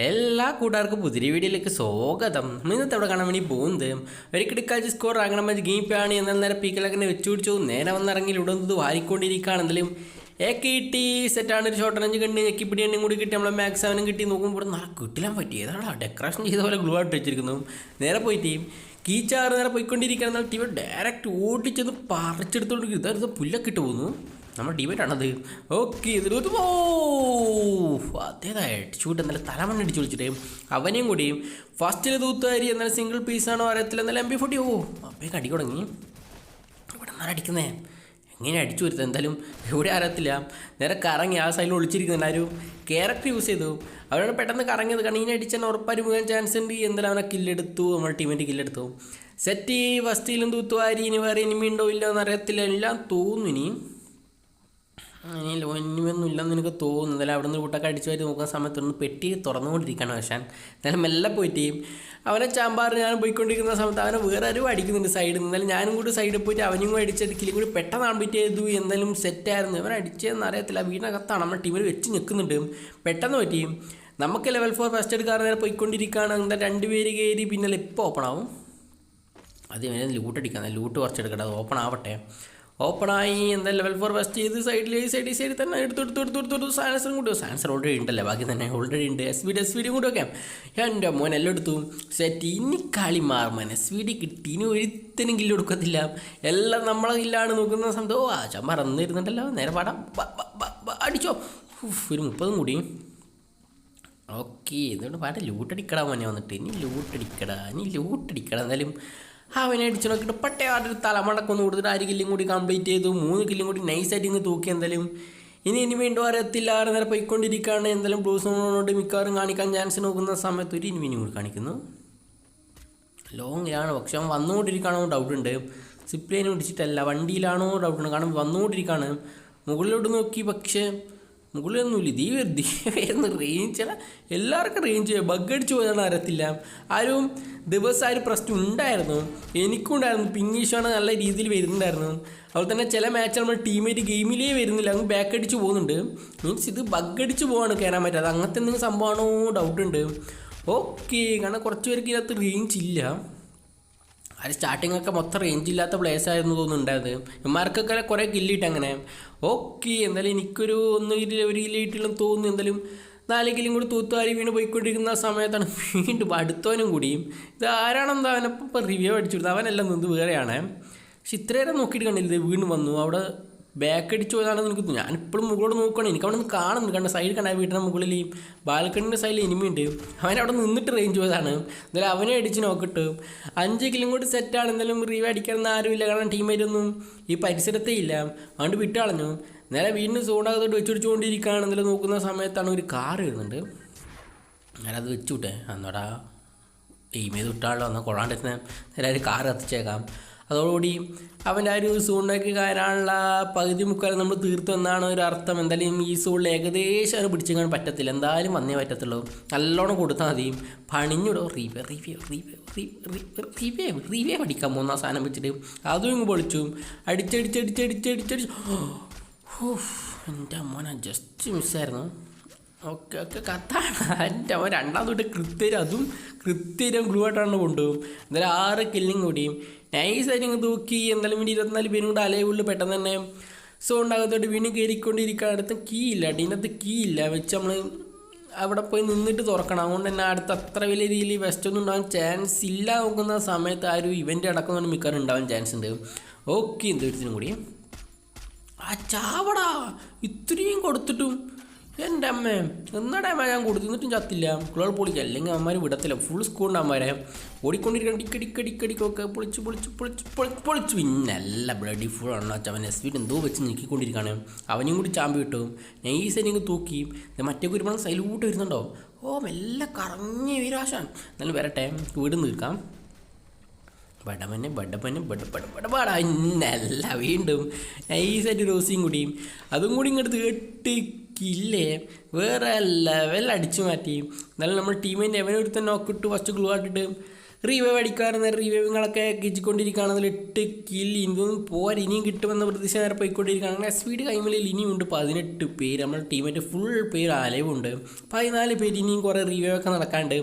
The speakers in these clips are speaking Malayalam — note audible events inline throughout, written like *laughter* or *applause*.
എല്ലാ കൂട്ടുകാർക്കും പുതിയ വീഡിയോയിലേക്ക് സ്വാഗതം. ഇന്നത്തെ അവിടെ കാണാൻ വേണ്ടി പോകുന്നത് ഒരു കിടക്കാഴ്ച സ്കോർ ആകണം മതി ഗെയിം ആണ്. എന്നാൽ നേരെ പീക്കലൊക്കെ വെച്ചു പിടിച്ചു. നേരെ വന്നിറങ്ങി ഇടുന്നത് വാരിക്കൊണ്ടിരിക്കുകയാണെങ്കിലും കെ ടി സെറ്റാണ് ഒരു ഷോർട്ട് റേഞ്ച് കണ്ട് ഞെക്കിപ്പിടി എണ്ണയും കൂടി കിട്ടി. നമ്മളെ മാക്സ് അവനും കിട്ടി. നോക്കുമ്പോൾ നല്ല കിട്ടില്ലാൻ പറ്റി ഏതാണ് ഡെക്കറേഷൻ ചെയ്ത പോലെ ഗ്ലൂ ആയിട്ട് വെച്ചിരിക്കുന്നു. നേരെ പോയിട്ട് കീച്ചാറ് നേരെ പോയിക്കൊണ്ടിരിക്കുകയാണെന്നാൽ ടീം ഡയറക്റ്റ് ഓടിച്ചെന്ന് പറിച്ചെടുത്തോണ്ട് ഇതായിരുന്നു പുല്ലൊക്കെ ഇട്ട് പോകുന്നു. നമ്മുടെ ആണത്. ഓക്കെ ഓ അതേതാ ഷൂട്ട് എന്നാലും തലമണ്ണ അടിച്ചു വിളിച്ചിട്ട് അവനെയും കൂടിയും ഫസ്റ്റിൽ തൂത്തുകാരി എന്നാലും സിംഗിൾ പീസാണോ അറിയത്തില്ല എന്നാലും എം പി ഫോർട്ടി ഓ അപ്പേക്ക് അടി തുടങ്ങി. ഇവിടെ നല്ല അടിക്കുന്നേ? എങ്ങനെ അടിച്ചു വരുത്തുക എന്തായാലും ഇവിടെ അറിയത്തില്ല നേരെ കറങ്ങി ആ സൈഡിൽ ഒളിച്ചിരിക്കുന്നുണ്ട് ആരും ക്യാരക്ടർ യൂസ് ചെയ്തു. അവരാണ് പെട്ടെന്ന് കറങ്ങിയത് കാരണം ഇനി അടിച്ചാൽ ഉറപ്പായി മുഖാൻ ചാൻസ് ഉണ്ട്. എന്തായാലും അവനെ കില്ലെടുത്തു നമ്മുടെ ടീമിന്റെ കില്ലെടുത്തു സെറ്റ് ഫസ്റ്റിലും തൂത്തുവാരി ഇനി വേറെ ഇനിമി ഉണ്ടോ ഇല്ലോ എന്നറിയത്തില്ല എല്ലാം തോന്നുന്നു ഇനിയും ഇനി ഇനിയൊന്നും ഇല്ലെന്ന് എനിക്ക് തോന്നുന്നു. എന്നാലും അവിടെ നിന്ന് കൂട്ടൊക്കെ അടിച്ചു വരി നോക്കുന്ന സമയത്ത് ഒന്ന് പെട്ടി തുറന്നുകൊണ്ടിരിക്കണം പക്ഷേ എന്നാലും മെല്ലെ പോയിട്ട് അവനെ ചാമ്പാറിന് ഞാൻ പോയിക്കൊണ്ടിരിക്കുന്ന സമയത്ത് അവനെ വേറെ ആരും അടിക്കുന്നുണ്ട് സൈഡിൽ നിന്ന് എന്നാലും ഞാനും കൂടി സൈഡിൽ പോയിട്ട് അവനും കൂടി അടിച്ചിട്ട് കിലും കൂടി പെട്ടെന്ന് കംപ്ലീറ്റ് ചെയ്തു. എന്തായാലും സെറ്റായിരുന്നു അവൻ അടിച്ചതെന്ന് അറിയത്തില്ല. വീടിനകത്താണ് നമ്മുടെ ടീമിൽ വെച്ച് നിൽക്കുന്നുണ്ട് പെട്ടെന്ന് പറ്റി നമുക്ക് ലെവൽ ഫോർ ഫസ്റ്റ് എടുക്കാറ് നേരെ പോയിക്കൊണ്ടിരിക്കുകയാണ്. എന്താ രണ്ട് പേര് കയറി പിന്നെ ഇപ്പോൾ ഓപ്പൺ ആവും. അത് ഇവനെ ലൂട്ട് അടിക്കാം ലൂട്ട് കുറച്ചെടുക്കട്ടെ. അത് ഓപ്പൺ ആവട്ടെ. ഓപ്പണായി എന്താ ലെവൽ ഫോർ ഫസ്റ്റ് ചെയ്ത് സൈഡിൽ ഈ സൈഡ് ഈ സൈഡിൽ തന്നെ എടുത്ത് എടുത്ത് എടുത്ത് എടുത്ത് എടുത്ത് സാൻസറും കൂടി സാൻസർ ഓൾറെഡി ഉണ്ടല്ലേ? ബാക്കി തന്നെ ഓൾറെഡി ഉണ്ട്. S V D S V D കൂടി വെക്കാം എന്റെ മോൻ എല്ലാം എടുത്തു. സെറ്റ് ഇനി കളി മാറുമാൻ എസ് വി ഡി കിട്ടി. ഇനി ഒരുത്തനും കില്ല് കൊടുക്കത്തില്ല. എല്ലാം നമ്മളെ കില്ലാണ് നോക്കുന്ന സമയത്ത് ഓ ആ ചമ്മ മറന്നിരുന്നുണ്ടല്ലോ നേരെ പാടാം. അടിച്ചോ. ഒരു മുപ്പതും കൂടി ഓക്കെ ഇതുകൊണ്ട് പാട്ട് ലൂട്ടടിക്കടാ മോനെ. വന്നിട്ട് ഇനി ലൂട്ടടിക്കടാ ഇനി ലൂട്ടടിക്കടാ എന്തായാലും അവനെ അടിച്ചു നോക്കിയിട്ട് പട്ടയാട്ടൊരു തലമടക്കൊന്ന് കൊടുത്തിട്ട് ആര് കില്ലും കൂടി കംപ്ലീറ്റ് ചെയ്തു. മൂന്ന് കില്ലും കൂടി നൈസായിട്ട് ഇങ്ങ് തൂക്കി എന്തായാലും. ഇനി ഇനി വീണ്ടും അറിയത്തില്ല ആറ് നേരം പോയിക്കൊണ്ടിരിക്കുകയാണ്. എന്തായാലും ബ്ലൂസ് സോണോട് മിക്കവാറും കാണിക്കാൻ ചാൻസ് നോക്കുന്ന സമയത്ത് ഒരു ഇനിമിനും കൂടി കാണിക്കുന്നു. ലോങ്ങിലാണ് പക്ഷെ അവൻ വന്നുകൊണ്ടിരിക്കുകയാണോ ഡൗട്ട് ഉണ്ട്. സിപ്ലൈനെ പിടിച്ചിട്ടല്ല വണ്ടിയിലാണോ ഡൗട്ട് ഉണ്ട്. കാരണം വന്നുകൊണ്ടിരിക്കുകയാണ്. മുകളിലോട്ട് നോക്കി പക്ഷേ മുകളിലൊന്നുമില്ല വെറുതെ വരുന്ന റേഞ്ച് എല്ലാവർക്കും റേഞ്ച് ബഗ് അടിച്ച് പോയതാണ് അറിയത്തില്ല. ആരും ദിവസം ആ ഒരു പ്രശ്നം ഉണ്ടായിരുന്നു. എനിക്കും ഉണ്ടായിരുന്നു. പിങ്ങീഷാണ് നല്ല രീതിയിൽ വരുന്നുണ്ടായിരുന്നു. അതുപോലെ തന്നെ ചില മാച്ച് നമ്മൾ ടീമേറ്റ് ഗെയിമിലേ വരുന്നില്ല. അങ്ങ് ബാക്ക് അടിച്ച് പോകുന്നുണ്ട്. മീൻസ് ഇത് ബഗ് അടിച്ച് പോവാണ് കയറാൻ പറ്റാതെ അങ്ങനത്തെ എന്തെങ്കിലും സംഭവമാണോ? ഡൗട്ടുണ്ട് ഓക്കെ കാരണം കുറച്ച് പേർക്ക് ഇതിനകത്ത് റേഞ്ച് ഇല്ല. അത് സ്റ്റാർട്ടിംഗ് ഒക്കെ മൊത്തം റേഞ്ച് ഇല്ലാത്ത പ്ലേസ് ആയിരുന്നു തോന്നുന്നുണ്ടായത്. ഇമാർക്കൊക്കെ കുറേ കില്ലിട്ട് അങ്ങനെ. ഓക്കെ എന്തായാലും എനിക്കൊരു ഒന്ന് കിലോ ഒരു കില്ലിട്ടില്ലെന്ന് തോന്നുന്നു. എന്തായാലും നാല് കില്ലും കൂടി തൂത്തുവാരി വീണ് പോയിക്കൊണ്ടിരിക്കുന്ന സമയത്താണ് വീണ്ടും അടുത്തവനും കൂടിയും ഇത് ആരാണെന്ന് അവനപ്പം റിവ്യൂ അടിച്ചു കൊടുത്തത് അവനെല്ലാം നിന്ന് വേറെയാണ്. പക്ഷെ ഇത്രയേരം നോക്കിയിട്ട് കണ്ടില്ല വീണ്ടും വന്നു. അവിടെ ബാക്ക് അടിച്ച് പോയതാണെന്ന് എനിക്ക് തോന്നുന്നു ഞാനിപ്പോഴും മുകളോട് നോക്കണം എനിക്ക് അവിടെ നിന്ന് കാണുന്നുണ്ട്. കണ്ട? സൈഡ് കണ്ട വീട്ടിന്റെ മുകളിൽ ബാൽക്കണിന്റെ സൈഡിൽ ഇനിമയുണ്ട് അവൻ അവിടെ നിന്നിട്ട് റേഞ്ച് പോയതാണ്. എന്തായാലും അവനെ അടിച്ച് നോക്കിട്ട് അഞ്ച് കിലും കൂടി സെറ്റാണ് എന്തായാലും റീവ് അടിക്കാനൊന്നും ആരുമില്ല. കാരണം ടീമേറ്റൊന്നും ഈ പരിസരത്തേ ഇല്ല. അതുകൊണ്ട് വിട്ടുകളഞ്ഞു നേരെ വീടിന് സോണകത്തോട്ട് വെച്ചുപിടിച്ചുകൊണ്ടിരിക്കുകയാണ് എന്തായാലും നോക്കുന്ന സമയത്താണ് ഒരു കാർ വരുന്നുണ്ട് ഞാനത് വെച്ചു വിട്ടേ. എയിം ചെയ്ത് വിട്ടാണല്ലോ. എന്നാൽ കൊള്ളാണ്ടെത്തുന്ന നേരെ ഒരു കാർ കത്തിച്ചേക്കാം. അതോടുകൂടി അവന്റെ ആ ഒരു സൂണിലേക്ക് കയറാനുള്ള പകുതി മുക്കാലും നമ്മൾ തീർത്തു എന്നാണ് ഒരു അർത്ഥം. എന്തായാലും ഈ സൂണിൽ ഏകദേശം അത് പിടിച്ചെടുക്കാൻ പറ്റത്തില്ല. എന്തായാലും വന്നേ പറ്റത്തുള്ളൂ. നല്ലോണം കൊടുത്താൽ മതി. പണിഞ്ഞിടും? റീവേ റീവേ റീവേ റീവേ റീവേ പഠിക്കാൻ മൂന്നാം സാധനം വെച്ചിട്ട്. അതും ഇങ്ങ് പൊളിച്ചു. അടിച്ചടിച്ചടിച്ചടിച്ചടിച്ചടിച്ച് എന്റെ മോനെ ജസ്റ്റ് മിസ്സായിരുന്നു ഓക്കെ ഓക്കെ കത്താണ്. എന്റെ അവൻ രണ്ടാമത്തെ കൃത്യം അതും കൃത്യം ഗ്ലൂ ആയിട്ടാണ് കൊണ്ടുപോകും. എന്തായാലും ആറ് കില്ലിങ് കൂടിയും നൈസായിട്ട് ഇങ്ങ് തൂക്കി എന്തായാലും വേണ്ടി ഇരുപത്തിനാല് പേരും കൂടെ അലയുള്ളിൽ പെട്ടെന്ന് തന്നെ. സോ ഉണ്ടാകത്തോട്ട് വീണ്ടും കയറിക്കൊണ്ടിരിക്കുകയാണ് അടുത്ത കീ ഇല്ല ഇതിനകത്ത് കീ ഇല്ല വെച്ച് നമ്മൾ അവിടെ പോയി നിന്നിട്ട് തുറക്കണം. അതുകൊണ്ട് തന്നെ അടുത്ത് അത്ര വലിയ രീതിയിൽ വെസ്റ്റ് ഒന്നും ഉണ്ടാകാൻ ചാൻസ് ഇല്ല നോക്കുന്ന സമയത്ത് ആ ഒരു ഇവന്റ് അടക്കം മിക്കവാറും ഉണ്ടാവാൻ ചാൻസ് ഉണ്ട്. ഓക്കെ എന്ത് വിധത്തിനും കൂടി. ആ ചാവടാ ഇത്രയും കൊടുത്തിട്ടും. എന്റെ അമ്മേ എന്നാടേ അമ്മ ഞാൻ കൊടുത്തിട്ടും ചത്തില്ല. കുളകൾ പൊളിക്കുക അല്ലെങ്കിൽ അമ്മമാർ വിടത്തില്ല. ഫുൾ സ്കൂളിന്റെ അമ്മമാരെ. ഓടിക്കൊണ്ടിരിക്കണം ടിക്കടിക്കടിക്കടിക്കൊക്കെ പൊളിച്ച് പൊളിച്ച് പൊളിച്ച് പൊളിച്ച് പൊളിച്ച്. പിന്നല്ല ബ്ലഡി ഫുൾ ആണ്. അവൻ എസ് വീട്ട് എന്തോ വെച്ച് ഞെക്കിക്കൊണ്ടിരിക്കുകയാണ് അവനെയും കൂടി ചാമ്പി കിട്ടും നൈസനിങ് തൂക്കി. ഇത് മറ്റേ ഒരുപാട് സൈലൂട്ട് വരുന്നുണ്ടോ? ഓ മെല്ല കറങ്ങി വീരാശാൻ. എന്നാലും വരട്ടെ വീട് നിൽക്കാം. ബടമനെ ബടമനെ ബട ബട ഇന്നല്ല വീണ്ടും നൈസായിട്ട് റോസിയും കൂടിയും അതും കൂടി ഇങ്ങോട്ട് കേട്ട് കില്ലേ വേറെ ലെവൽ അടിച്ചു മാറ്റി. എന്നാലും നമ്മൾ ടീമിന്റെ എവനൊരുത്തൻ നോക്കിട്ട് ഫസ്റ്റ് ഗ്ലൂ ആട്ടിട്ട് റീവൈവ് അടിക്കാറുണ്ട്. റീവൈവുകളൊക്കെ കിച്ചിക്കൊണ്ടിരിക്കുകയാണ് അതിൽ എട്ട് കില്ല് ഇനിയൊന്നും പോരാ ഇനിയും കിട്ടുമെന്ന പ്രതീക്ഷ നേരെ പോയിക്കൊണ്ടിരിക്കുകയാണ്. അങ്ങനെ സ്പീഡ് കൈമലിൽ ഇനിയുണ്ട് പതിനെട്ട് പേര്. നമ്മുടെ ടീമിന്റെ ഫുൾ പേര് അലവുണ്ട് പതിനാല് പേര് ഇനിയും കുറേ റീവേവ് ഒക്കെ നടക്കാണ്ട്.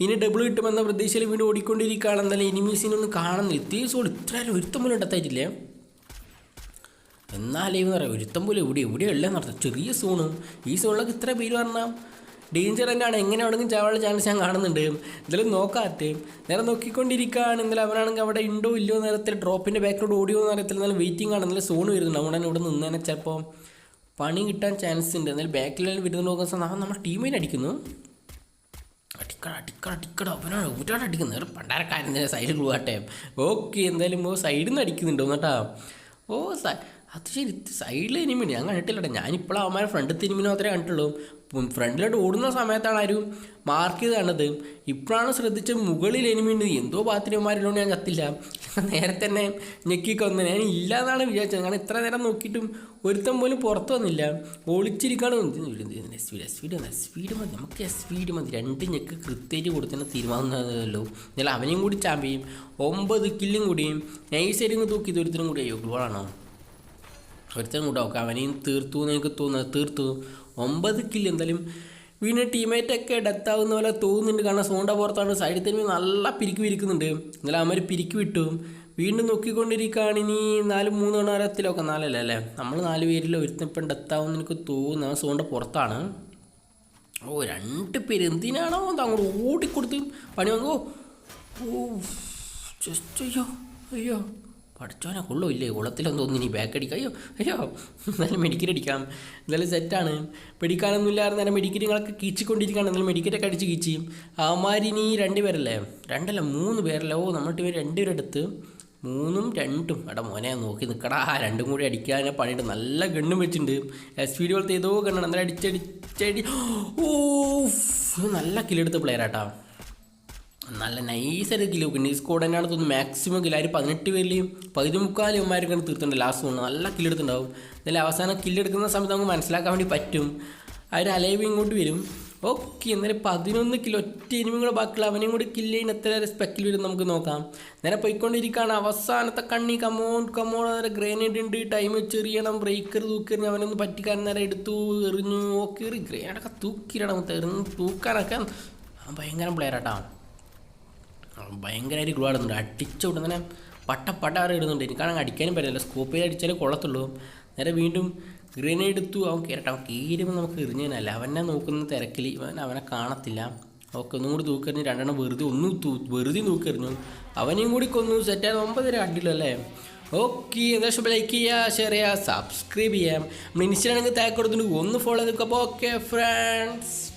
ഇനി ഡബിൾ കിട്ടുമെന്ന പ്രതീക്ഷയിൽ വീണ്ടും ഓടിക്കൊണ്ടിരിക്കുകയാണ്. എന്നാലും എനിമീസിനൊന്നും കാണുന്നില്ല. ഇത്രയും ഇത്ര പോലും എടുത്തായിട്ടില്ലേ എന്നാലേ എന്ന് പറയാം. ഒരുത്തം പോലും എവിടെ എവിടെയുള്ള നടത്തും ചെറിയ സോണ്. ഈ സോണിലൊക്കെ ഇത്ര പേര് പറഞ്ഞാൽ ഡേഞ്ചർ തന്നെയാണ്. എങ്ങനെ ആണെങ്കിലും ചാവാനുള്ള ചാൻസ് ഞാൻ കാണുന്നുണ്ട്. എന്തായാലും നോക്കാത്തെ. നേരെ നോക്കിക്കൊണ്ടിരിക്കുകയാണ് എന്നാലും അവനാണെങ്കിൽ അവിടെ ഉണ്ടോ ഇല്ലയോ നേരത്തിൽ ഡ്രോപ്പിന്റെ ബാക്കിലോട്ട് ഓടിയോ എന്ന് അറിയത്തില്ല. എന്നാലും വെയിറ്റിംഗ് ആണ്. എന്നാലും സോൺ വരുന്നുണ്ട്. അവിടെ ഇവിടെ നിന്നേനെ ചിലപ്പോൾ പണി കിട്ടാൻ ചാൻസ് ഉണ്ട്. എന്നാലും ബാക്കിലെല്ലാം വരുന്ന നോക്കുന്ന സമയം നമ്മൾ ടീമിനെ അടിക്കുന്നു. അടിക്കട അടിക്കട അടിക്കട. അവനാണ് ഒരുപാട് അടിക്കുന്നത്. ഒരു പണ്ടാരക്കാരൻ സൈഡിൽ പോകട്ടെ ഓക്കെ എന്തായാലും ഓ സൈഡിൽ നിന്ന് അടിക്കുന്നുണ്ടോ എന്നിട്ടാ ഓ അത് ശരി സൈഡിൽ എനിമിന് ഞാൻ കണ്ടിട്ടില്ലട്ടെ ഞാനിപ്പോഴും അവന്മാരെ ഫ്രണ്ട് എനിമിന് മാത്രമേ കണ്ടിട്ടുള്ളൂ ഫ്രണ്ടിലോട്ട് ഓടുന്ന സമയത്താണ് ആരും മാർക്ക് ചെയ്ത് കണ്ടത് ഇപ്പോഴാണ് ശ്രദ്ധിച്ച മുകളിൽ എനിമിണ്ട് എന്തോ പാത്തിരന്മാരിലോണ്ട് ഞാൻ കത്തില്ല നേരത്തെ തന്നെ ഞെക്കി കൊന്നു ഞാൻ ഇല്ല എന്നാണ് വിചാരിച്ചത് കാരണം ഇത്ര നേരം നോക്കിയിട്ടും ഒരുത്തം പോലും പുറത്തു വന്നില്ല ഒളിച്ചിരിക്കാണ് സ്പീഡ് സ്പീഡ് സ്പീഡ് മതി നമുക്ക് സ്പീഡ് മതി രണ്ട് ഞെക്ക് കൃത്യമായിട്ട് കൊടുത്തന്നെ തീരുമാനമല്ലോ എന്നാലും അവനെയും കൂടി ചാമ്പിയും ഒമ്പത് കില്ലും കൂടിയും നൈസായിട്ട് തൂക്കി ഒരുത്തരും കൂടി അയ്യോ ഗോളാണോ ഒരുത്തനും കൂടെ നോക്കാം. അവനെയും തീർത്തു എന്ന് എനിക്ക് തോന്നുന്നത് തീർത്തു. ഒമ്പത് കില്ല് എന്തായാലും ടീമേറ്റ് ടീമേറ്റൊക്കെ ഡെത്ത് ആവുന്ന പോലെ തോന്നുന്നുണ്ട്. കാരണം സോണ്ട പുറത്താണ്. സൈഡിൽ തന്നെ നല്ല പിരിക്ക് വിരിക്കുന്നുണ്ട്. എന്നാലും അവന്മാർ പിരിക്ക് വിട്ടു. വീണ്ടും നോക്കിക്കൊണ്ടിരിക്കുകയാണ്. ഇനി നാല് മൂന്ന് മണിവരത്തിലൊക്കെ നാലല്ല അല്ലേ? നമ്മൾ നാല് പേരിൽ ഒരുത്തപ്പം ഡെത്ത് ആവുമെന്ന് എനിക്ക് തോന്നുന്നു. സോണ്ട പുറത്താണ്. ഓ രണ്ട് പേര്. എന്തിനാണോ അങ്ങോട്ട് ഓടിക്കൊടുത്ത് പണി വന്നു ഓ ജസ്റ്റ് അയ്യോ അയ്യോ. പഠിച്ചോനെ കൊള്ളോ ഇല്ലേ കുളത്തിലൊന്നും ഒന്നും ഇനി ബാക്ക് അടിക്കാം. അയ്യോ അയ്യോ എന്നാലും മെഡിക്കറ്റ് അടിക്കാം എന്നാലും സെറ്റാണ് പിടിക്കാനൊന്നും ഇല്ലായിരുന്നു നേരം നിങ്ങളൊക്കെ കീച്ചിക്കൊണ്ടിരിക്കുകയാണ്. എന്നാലും മെഡിക്കറ്റൊക്കെ അടിച്ച് കീച്ചി. അവന്മാരിനി രണ്ട് പേരല്ലേ? രണ്ടല്ല മൂന്ന് പേരല്ലേ? ഓ നമ്മൾ ടീം രണ്ടുപേരെടുത്ത് മൂന്നും രണ്ടും. എടാ മോനെ നോക്കി നിൽക്കടാ രണ്ടും കൂടി അടിക്കാനെ പണിയിട്ട് നല്ല ഗണ്ണും വെച്ചിട്ടുണ്ട്. എസ് ഡി പോലത്തെ ഏതോ ഗണ്ണാണ്. അന്നേരം അടിച്ചടിച്ചടി. *gasps* ഓ നല്ല കില്ലെടുത്ത പ്ലെയറാട്ടാ നല്ല നൈസായിട്ട് കിലോ കിട്ടി സ്കോഡ് തന്നെയാണ് തോന്നുന്നു മാക്സിമം കിലോ ഒരു പതിനെട്ട് പേരിലെയും പകുതി മുക്കാൽ ഇവന്മാർക്കാണ് തീർത്തിട്ടുണ്ട് ലാസ്റ്റ് കൊണ്ട് നല്ല കില്ലെടുത്തുണ്ടാവും എന്നാലും അവസാനം കില്ലെടുക്കുന്ന സമയത്ത് നമുക്ക് മനസ്സിലാക്കാൻ വേണ്ടി പറ്റും. അവർ അലൈവ് ഇങ്ങോട്ട് വരും. ഓക്കെ എന്നാലും പതിനൊന്ന് കിലോ ഒറ്റ ഇനിമും കൂടെ ബാക്കിയുള്ള അവനെയും കൂടി കില്ല് ചെയ്യുന്ന എത്ര സ്പെക്കിൽ വരും നമുക്ക് നോക്കാം. നേരെ പോയിക്കൊണ്ടിരിക്കുകയാണ്. അവസാനത്തെ കണ്ണി കമോൺ കമോൺ നേരെ ഗ്രേനേഡ് ഉണ്ട്. ടൈം ചെറിയണം. ബ്രേക്കർ തൂക്കിയെറിഞ്ഞ് അവനൊന്ന് പറ്റിക്കാൻ നേരെ എടുത്തു എറിഞ്ഞു. ഓക്കെ എറി ഗ്രേനേഡൊക്കെ തൂക്കിയിടണം. തൂക്കാനൊക്കെ ഭയങ്കര പ്ലെയർ പ്ലെയറാട്ടാ ഭയങ്കരമായിട്ട് ഗ്ലോ ആടുന്നുണ്ട്. അടിച്ച ഉടനെ പട്ട പട്ട ആറ് ഇടുന്നുണ്ട്. എനിക്കാണെങ്കിൽ അടിക്കാനും പറ്റില്ല സ്കോപ്പ് ചെയ്ത് അടിച്ചാലേ കൊള്ളത്തുള്ളൂ. നേരെ വീണ്ടും ഗ്രനേഡ് എടുത്തു. അവൻ കയറട്ടെ അവൻ കീരുമ്പോൾ നമുക്ക് എറിഞ്ഞതിനല്ല അവനെ നോക്കുന്ന തിരക്കിൽ അവൻ അവനെ കാണത്തില്ല. ഓക്കെ ഒന്നും കൂടി തൂക്കെറിഞ്ഞ് രണ്ടെണ്ണം വെറുതെ ഒന്നും തൂ വെറുതെ തൂക്കെറിഞ്ഞു അവനെയും കൂടി കൊന്നു. സെറ്റായത് ഒമ്പതര അടിയില്ലോ അല്ലേ? ഓക്കെ എന്താ ലൈക്ക് ചെയ്യുക ഷെയർ ചെയ്യുക സബ്സ്ക്രൈബ് ചെയ്യാം. നമ്മൾ ഇൻസ്റ്റാണെങ്കിൽ താഴെ ഒന്ന് ഫോളോ അപ്പോൾ ഓക്കെ ഫ്രണ്ട്സ്